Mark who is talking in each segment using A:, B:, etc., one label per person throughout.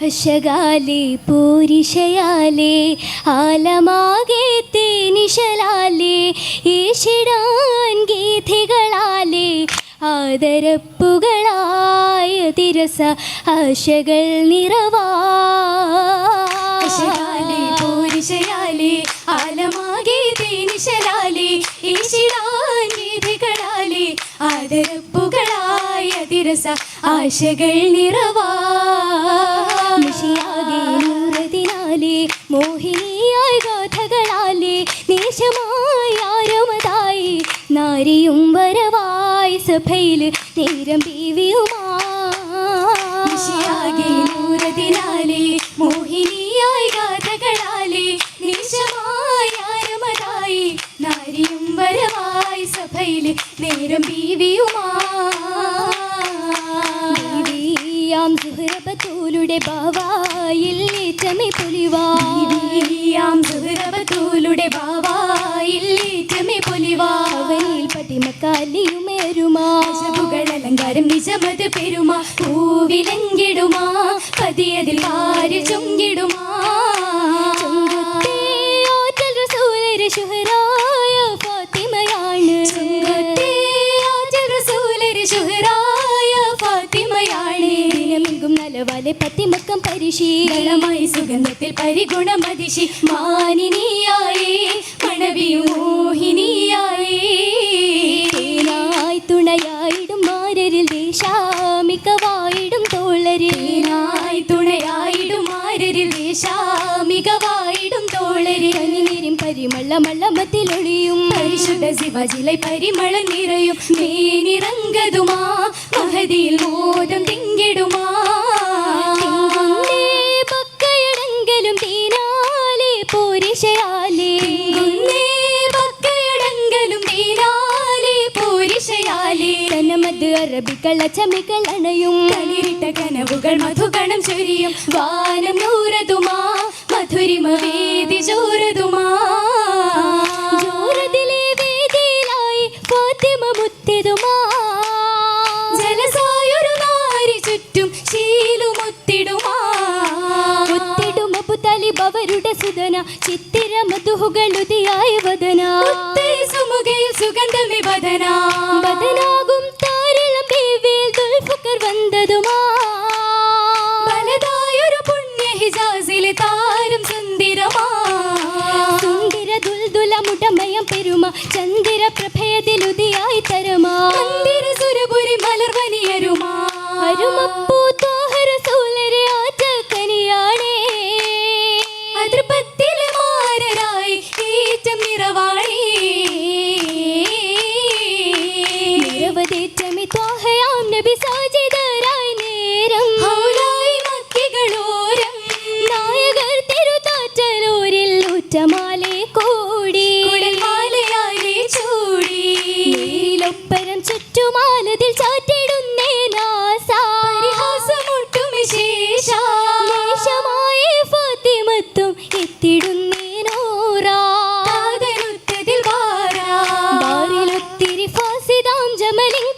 A: ഹർഷകാലേ പൂരിഷയാലേ ആലമാകെ തേനിശലാലേ ഈശിടാൻ ഗീതികളാലേ ആദരപ്പുകളായ തിരസ ആശകൾ നിറവാ.
B: പൂരിഷയാലേ ആലമാകെ തേനിശലാലേ ഈശിടാൻ ഗീതികളാലേ ആദരപ്പുകളായ തിരസ ആശകൾ നിറവാ.
A: സഭയിൽ നേരം
B: ബീവിയുമാകെ നൂറതിനാലേ മോഹിനിയായി ഗാഥകളാലെ നിശമായി നാരിയും വരവായി സഭയിൽ നേരം ബീവിയുമാം
A: സുഹൃപത്തൂലുടെ ബാവായിൽ ഏറ്റമേ പൊലിവാം.
B: സുഹൃപത്തൂലുടെ ബാവായിൽ ഏറ്റമേ പൊലിവാ.
A: അവനിൽ പട്ടിമക്കാലിയുമേരുമാ
B: ആശപുകൾ നിജമത് പെരുമാ? പൂവിലെങ്കിടുമാ? പതിയതിൽ കാര് ചുങ്കിടുമാ?
A: ശുഹറായ ഫാത്തിമയാണ്.
B: ശുഹറായ ഫാത്തിമയാണ്.
A: ദിനമെങ്കും നലവാലെ പത്തിമക്കം
B: പരിശീലനമായി സുഗന്ധത്തിൽ പരിഗുണമതിശി മാനിനിയായേ മണവിയും മോഹിനിയായേ.
A: തേനായി തോളരിൽ.
B: തേനായി തുണയായിടും ആരരിൽ. ദേശാമികവായിടും തോളരി
A: കനിനിരും പരിമള മള്ളമത്തിലൊളിയും
B: പരിശുദ്ധ ശിവജിലെ പരിമള നിറയും. മേനിറങ്കതുമാ. മഹതിയിൽ മോദം തിങ്കിടുമാ.
A: പക്കയിടങ്കലും തീനാലെ തനമത് അറബിക്കള ചമികൾ അണയും.
B: തളിരിട്ട കനവുകൾ മധുഗണം ചൊരിയും. വാനം നൂറതുമാ മധുരിമ വേദി ചോറതുമാ.
A: ജോറതിലെ വേദിയിലായി ഫാത്തിമ മുത്തിതുമാ.
B: ജലസായൊരു നാരി ചുറ്റും ശീലുമുത്തിടുമാ
A: മുത്തിടുമപു തലിബവരുടെ സുതന ചിത്തിര മധുഹുകളുതിയായ വദന.
B: സുമുഖയിൽ സുഗന്ധമി വദനാ ഹിജാസിലെ താരം സുന്ദരമാ.
A: സുന്ദര ദുൽദുല മുടമയം പെരുമ ചന്ദിര പ്രഭയതിലുതിയായി തരമാ.
B: മന്ദിര സുരപുരി മലർവനിയരുമാ
A: അരുമപ്പൂ മലി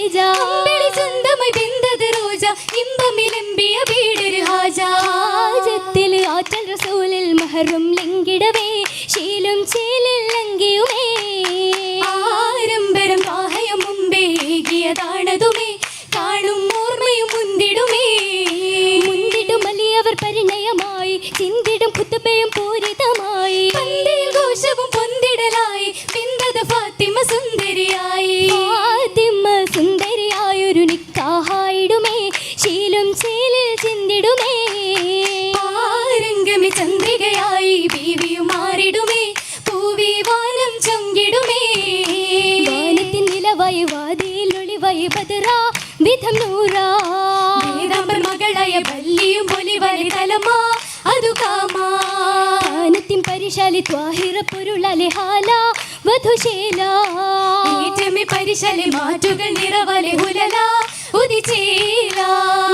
A: തേജ.
B: സ്വന്തമായി ബിന്ദത് റോജ ഇമ്പമിലമ്പിയ വീടൊരു ഹാജ.
A: ആജത്തിൽ ആറ്റൽ റസൂലിൽ മഹറും ലംഘിടവേ ശീലും ചേലിൽ വിധം നൂറാ
B: വേദാംബർ മകളായ ബല്ലിയും പൊലിവലി തലമാ അതു കാമാ.
A: ആനത്തിൻ പരിശാലി ത്വാഹിറ പൊരുളലെ ഹാല വധുശേല.
B: ഏറ്റമി പരിശാലി മാറ്റുകൾ നിറവലെ ഹുലല ഉദിച്ചേല.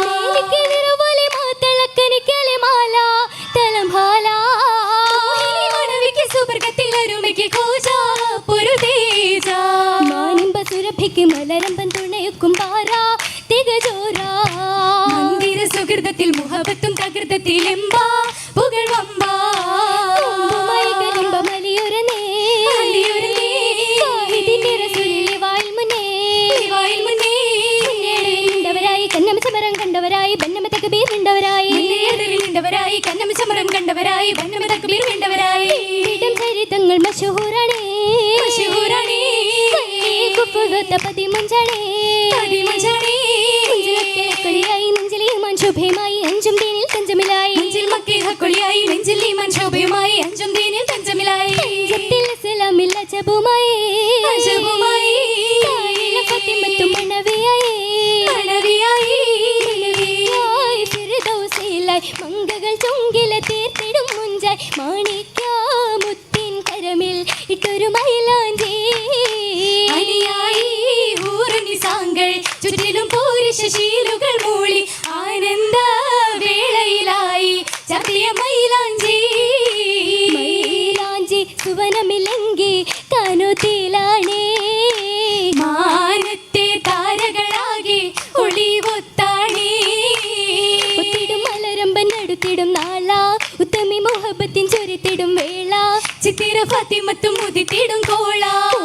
A: മേലിക്ക് നിറവലെ മാത്തളക്കനിക്കലെ മാല
B: മോഹിനി മണവിക്ക് സുവർഗത്തിൽ അരുമയ്ക്ക് കോജ
A: വായിൽ മുന്നേ കണ്ടവരായി കണ്ടവരായി ബന്നമ തകബീർ കണ്ടവരായി
B: മുന്നേറിൽ നിன்றവരായി കന്നം സമരം കണ്ടവരായി വന്നമ തക്ബീർ വേണ്ടവരായി
A: ഇടം ചരിതങ്ങൾ മഷഹൂറാണേ
B: മഷഹൂറാണേ.
A: കുപ്പുകത്ത പതിമഞ്ചാണേ
B: പതിമഞ്ചാണേ.
A: കളിയായി സലാമില്ല ജബുമായി
B: അജബുമായി.
A: ഫത്തിമത്തും മണവിയായി.
B: മണവിയായി.
A: മണവിയായി. ഫിർദൗസിലായി മങ്കകൾ ചുങ്കില തീർത്തിടും മുഞ്ചായി. മാണിക്യാമുത്തിൻ കരമിൽ ഇട്ടൊരു മൈലാഞ്ചി.
B: അണിയായി ഊറുനി സാങ്കൾ. ചുറ്റിലും പോരിശ ശീലുകൾ മൂളി. ആനന്ദ വേളയിലായി ചപ്പിയ മൈലാഞ്ചി.
A: മൈലാഞ്ചി സുവനമില്ലെങ്കിൽ
B: മാനത്തെ
A: ഉത്തമി മുഹബത്തിൻ ചൊരിത്തിടും വേള.
B: ചിത്തിര ഫത്തിമത്തും മുതിത്തിടും കോള.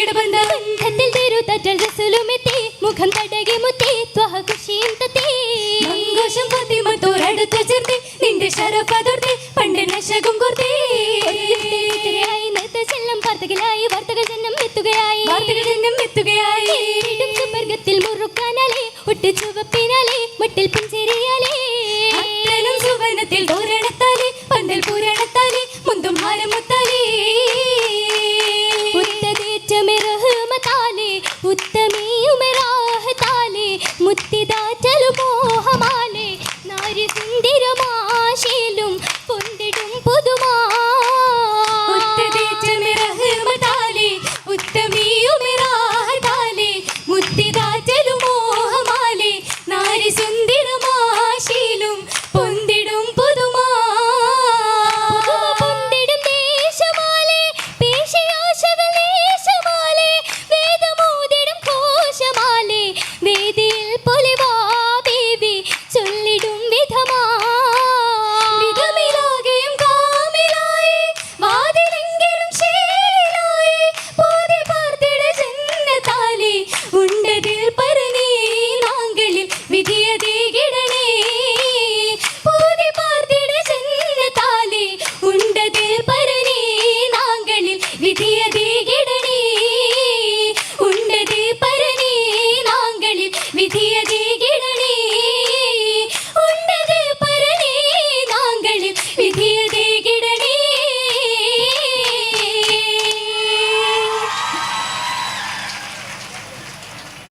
A: ഫാത്തിമ
B: നൽകിട ബന്ധം
A: ബന്ധത്തിൽ തിരുത്തറ്റൽ റസൂലുമെത്തി മുഖം തടകി മുത്തി ത്വഹ കുശിയും തത്തി.
B: സന്തോഷം ഫാത്തിമ തോരടുത്ത് ചേർത്ത് നിന്റെ ശരഫതുർത്ത് പണ്ട് നശകും കുർത്തേ. putih